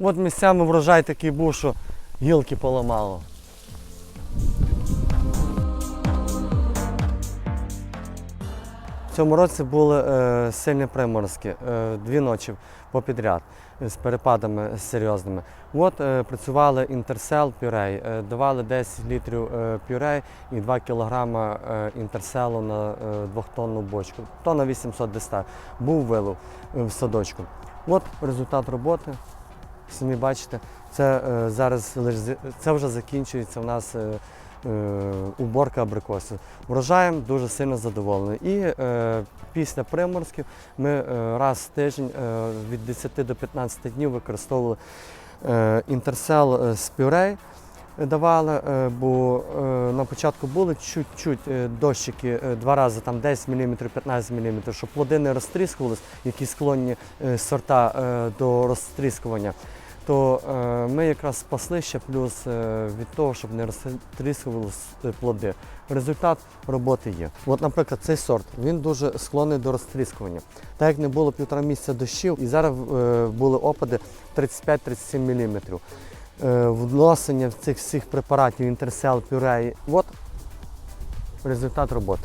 От місцями врожай такий був, що гілки поламало. Цьому році були е, сильні приморозки, е, дві ночі попідряд з перепадами серйозними. От е, працювали інтерсел пюрей, е, давали 10 літрів е, пюрей і 2 кілограма е, інтерселу на е, двохтонну бочку. Тонна 800 диста. Був вилов е, в садочку. От результат роботи. Самі бачите, це е, зараз це вже закінчується у нас е, е, уборка абрикосу. Врожаєм дуже сильно задоволений. І після приморозків ми раз в тиждень від 10 до 15 днів використовували інтерсел з пюрей. Давали, бо на початку були чуть-чуть дощики два рази, там 10 мм, 15 мм, щоб плоди не розтріскувались, які склонні сорта до розтріскування то е, ми якраз спасли ще плюс е, від того, щоб не розтріскувалися плоди. Результат роботи є. От, наприклад, цей сорт він дуже склонний до розтріскування. Так як не було півтора місяця дощів, і зараз е, були опади 35-37 мм. Е, вносення цих всіх препаратів інтерсел, пюреї. От результат роботи.